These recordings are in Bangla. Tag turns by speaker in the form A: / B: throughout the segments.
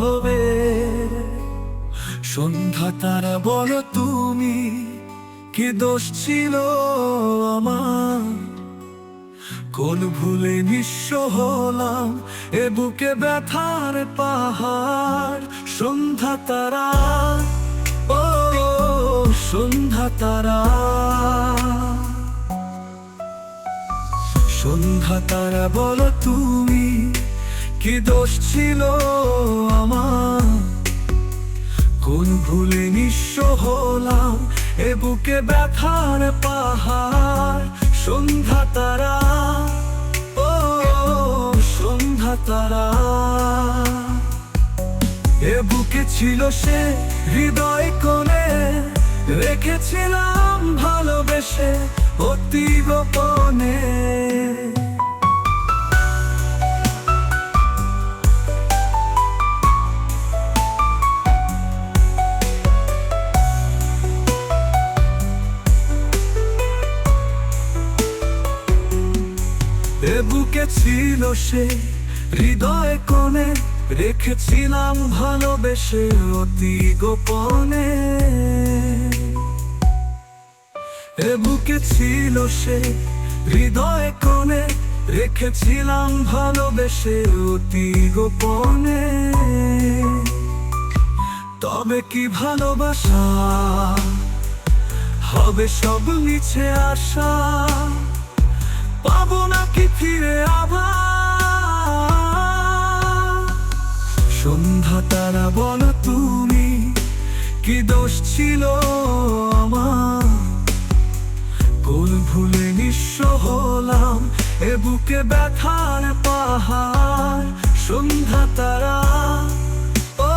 A: হবে। সন্ধ্যা তারা বলো তুমি, কি দোষ ছিল আমার? কোন ভুলে নিঃস্ব হলাম এ বুকে ব্যথার পাহাড়। সন্ধ্যা তারা, ও সন্ধ্যা তারা। সন্ধ্যা তারা বলো তুমি, কি দোষ ছিল আমার? কোন ভুলে নিঃস্ব হলাম এ বুকে ব্যথার পাহাড়? সন্ধ্যা তারা, ও সন্ধ্যা তারা। এ বুকে ছিল সে হৃদয় কোণে, রেখেছিলাম ভালোবেসে অতি গোপনে বুকে ছিল সে হৃদয় কোণে রেখেছিলাম ভালোবেসে অতি গোপনে। এ বুকে ছিল সে, হৃদয় কোণে রেখেছিলাম ভালোবেসে অতি গোপনে। তবে কি ভালোবাসা? হবে সব নিচে আসা পাবো নাকি ফিরে আবার? সন্ধ্যা তারা বলো তুমি, কি দোষ ছিল আমার? কোন ভুলে নিঃস্ব হলাম, এ বুকে ব্যথার পাহাড়, সন্ধ্যা তারা, ও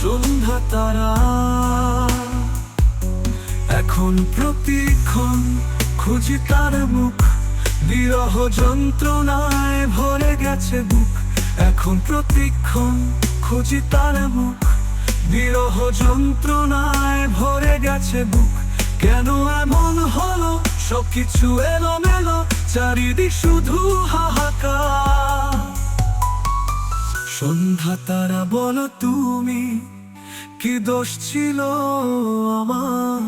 A: সন্ধ্যা তারা। এখন প্রতিক্ষণ খুঁজি তার মুখ, বিরহ যন্ত্রণায় ভরে গেছে বুক। এখন প্রতিক্ষণ খুঁজি তার মুখ, বিরহ যন্ত্রণায় ভরে গেছে বুক। কেন এমন হলো? সবকিছু এলো মেলো চারিদিক শুধু হাহাকার। সন্ধ্যা তারা বলো তুমি, কি দোষ ছিল আমার?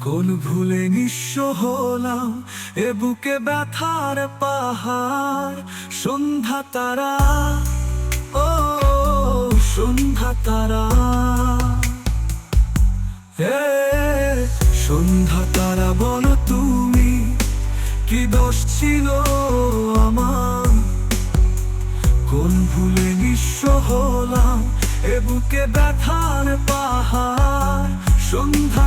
A: কোন ভুলে নিঃস্ব হলাম, এ বুকে ব্যথার পাহাড়। সন্ধ্যা তারা, ও, সন্ধ্যা তারা। হে সন্ধ্যা তারা বলো তুমি, কি দোষ ছিল আমার? কোন ভুলে নিঃস্ব হলাম এ বুকে ব্যথার পাহাড়? সন্ধ্যা